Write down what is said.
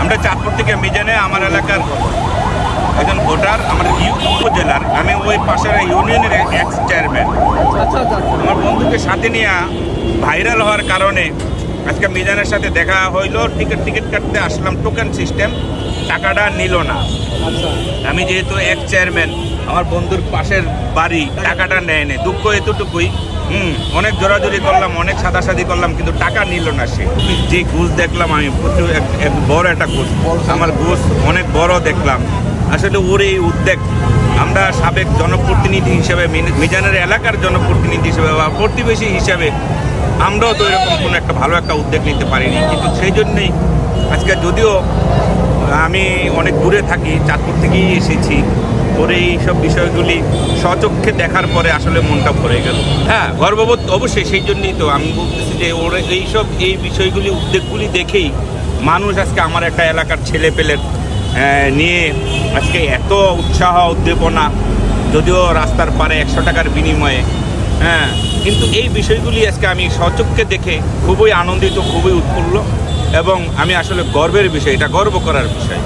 আমরা চাঁদপুর থেকে মিজানে আমার এলাকার একজন ভোটার আমার উপজেলার আমি ওই পাশের ইউনিয়নের এক্স চেয়ারম্যান আচ্ছা আচ্ছা আচ্ছা। আমার বন্ধুকে সাথে নিয়ে ভাইরাল হওয়ার কারণে আজকে মিজানের সাথে দেখা হইল টিকিট টিকিট কাটতে আসলাম টোকেন সিস্টেম টাকাটা নিল না। আচ্ছা। আমি যেহেতু এক চেয়ারম্যান আমার বন্ধুর পাশের বাড়ি টাকাটা নেয় নে দুঃখ এতটুকুই। হুম অনেক জোরাজোরি করলাম অনেক সাদাসাদি করলাম কিন্তু টাকা নিল না সে। যে ঘুষ দেখলাম আমি প্রচুর এক বড় একটা ঘুষ। আমার ঘুষ অনেক বড় দেখলাম। আসলে ওর এই উদ্যোগ আমরা সাবেক জনপ্রতিনিধি হিসেবে মিজানের এলাকার জনপ্রতিনিধি হিসেবে বা প্রতিবেশী হিসেবে আমরাও তো এরকম কোনো একটা ভালো একটা উদ্যোগ নিতে পারিনি। কিন্তু সেই জন্যই আজকে যদিও আমি অনেক দূরে থাকি, চাঁদপুর থেকেই এসেছি ওর এইসব বিষয়গুলি স্বচক্ষে দেখার পরে আসলে মনটা ভরে গেল। হ্যাঁ গর্ববোধ অবশ্যই, সেই জন্যই তো আমি বলতেছি যে ওর এইসব, এই বিষয়গুলি, উদ্যোগগুলি দেখেই মানুষ আজকে আমার একটা এলাকার ছেলে পেলের নিয়ে আজকে এত উৎসাহ, উদ্দীপনা, যদিও রাস্তার পারে একশো টাকার বিনিময়ে। হ্যাঁ কিন্তু এই বিষয়গুলি আজকে আমি সচক্ষে দেখে খুবই আনন্দিত, খুবই উৎফুল্ল এবং আমি আসলে গর্বের বিষয়, এটা গর্ব করার বিষয়।